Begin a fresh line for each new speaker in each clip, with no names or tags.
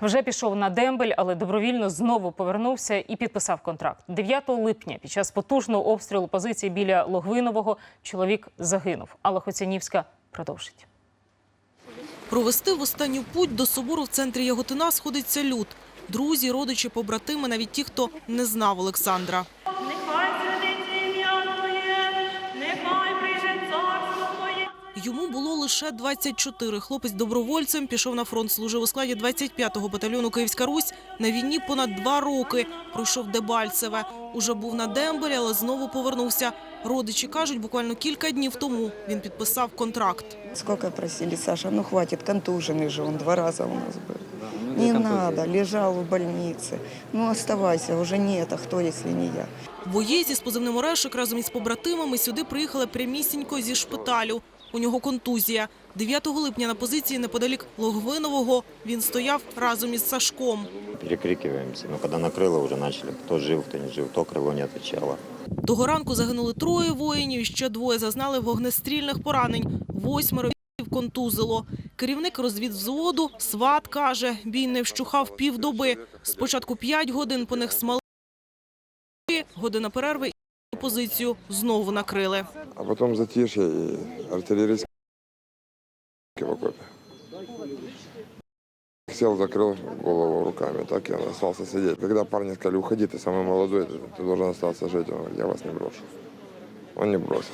Вже пішов на дембель, але добровільно знову повернувся і підписав контракт. 9 липня під час потужного обстрілу позиції біля Логвинового чоловік загинув. Алла Хоцянівська продовжить.
Провести в останню путь до собору в центрі Яготина сходиться люд. Друзі, родичі, побратими, навіть ті, хто не знав Олександра. Йому було лише 24. Хлопець добровольцем пішов на фронт, служив у складі 25-го батальйону Київська Русь. На війні понад два роки пройшов Дебальцеве. Уже був на дембелі, але знову повернувся. Родичі кажуть, буквально кілька днів тому він підписав контракт.
Сколько просили, Саша, ну хватит, контуженный же он два раза у нас был. Не надо, лежал в больнице. Ну оставайся, уже нет, а кто, если не я?
Боєць із позивним Орешик разом із побратимами сюди приїхали прямісінько зі шпиталю. У нього контузія. 9 липня на позиції неподалік Логвинового він стояв разом із Сашком.
перекрикиваемся. Но когда накрыло, уже начали, кто жив, кто не жив, то крыло не отвечало.
Того ранку загинули троє воїнів, ще двоє зазнали вогнестрільних поранень. Восьмеро контузило. Керівник розвідвзводу Сват каже, бій не вщухав півдоби. Спочатку п'ять годин по них смали, година перерви позицію знову накрили.
А потом затишье и артиллерийский в окопе. Сел, закрыл голову руками, так и он остался сидеть. Когда парни сказали, уходи, ты самый молодой, ты, ты должен остаться жить, он говорит, я вас не брошу. Он не бросил.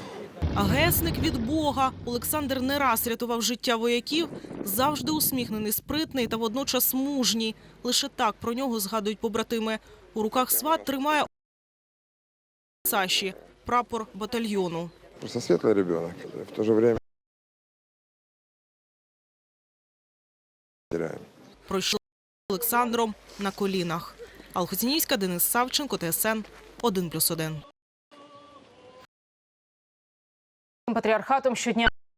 Агесник від Бога. Олександр не раз рятував життя вояків, завжди усміхнений, спритний та водночас мужній. Лише так про нього згадують побратими. У руках сват тримає Саші, прапор батальйону.
Просто світлий дитина, в то же время.
Пройшли Олександром на колінах. Алхоцінівська, Денис Савченко, ТСН 1+,1.
Патріархатом щодня